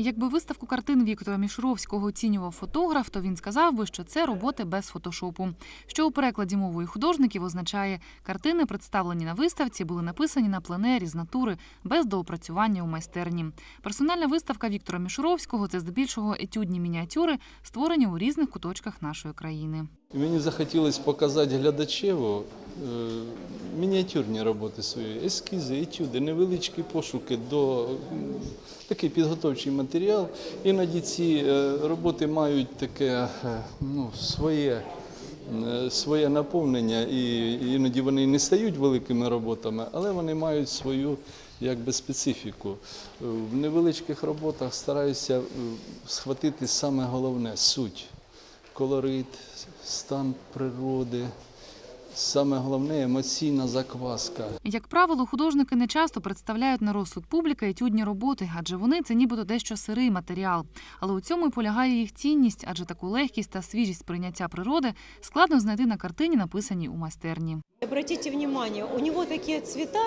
Якби виставку картин Віктора Мішуровського оцінював фотограф, то він сказав би, що це роботи без фотошопу. Що у перекладі мовою художників означає, картини, представлені на виставці, були написані на пленері з натури без доопрацювання у майстерні. Персональна виставка Віктора Мішуровського це здебільшого етюдні мініатюри, створені у різних куточках нашої країни. Мені захотілося показати глядачеву мініатюрні роботи свої, ескізи, етюди, невеличкі пошуки до такий підготовчий матеріал. Іноді ці е, роботи мають таке е, ну, своє. е, Своє наповнення, і іноді вони не стають великими роботами, але вони мають свою якби специфіку. Е, В невеличких роботах стараюся е, схватити саме головне суть колорит, стан природи. Саме головне емоційна закваска. Як правило, художники не часто представляють на розсуд публіки етюдні роботи, адже вони це нібито дещо сирий матеріал. Але у цьому і полягає їх цінність, адже таку легкість та свіжість сприйняття природи складно знайти на картині, написаній у майстерні. Обратите внимание, у него такие цвета,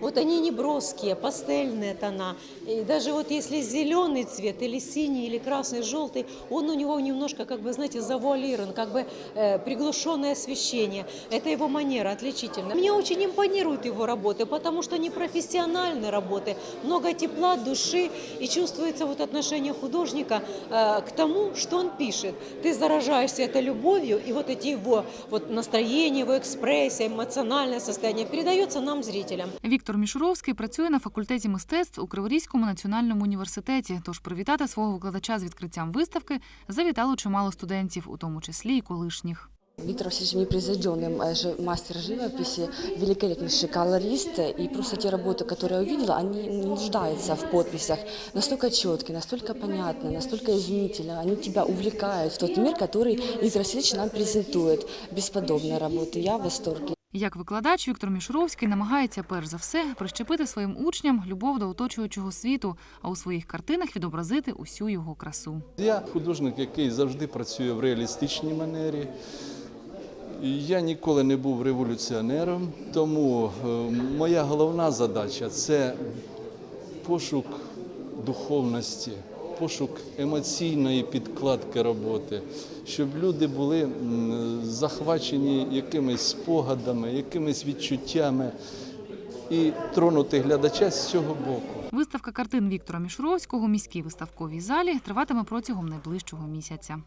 вот они не броские, пастельные тона. И даже вот если зеленый цвет, или синий, или красный, желтый, он у него немножко, как бы, знаете, завуалирован, как бы э, приглушенное освещение. Это его манера отличительная. Мне очень импонируют его работы, потому что они профессиональные работы, много тепла, души, и чувствуется вот отношение художника э, к тому, что он пишет. Ты заражаешься этой любовью, и вот эти его вот настроения, его экспрессия, эмоциональное состояние передается нам, зрителям. Віктор Мішуровський працює на факультеті мистецтв у Криворізькому національному університеті. Тож привітати свого викладача з відкриттям виставки завітало чимало студентів, у тому числі і колишніх. Виктор Васильевич непревзойденный э, жи- мастер живописи, великолепнейший колорист. И просто те работы, которые я увидела, они не нуждаются в подписях. Настолько четкие, настолько понятные, настолько изумительно. Они тебя увлекают в тот мир, который Виктор Васильевич нам презентует. Бесподобная работа. Я в восторге. Як викладач, Віктор Мішуровський намагається перш за все прищепити своїм учням любов до оточуючого світу, а у своїх картинах відобразити усю його красу. Я художник, який завжди працює в реалістичній манері. Я ніколи не був революціонером, тому е, моя головна задача це пошук духовності, пошук емоційної підкладки роботи, щоб люди були захвачені якимись спогадами, якимись відчуттями і тронути глядача з цього боку. Виставка картин Віктора Мішуровського у міській виставковій залі триватиме протягом найближчого місяця.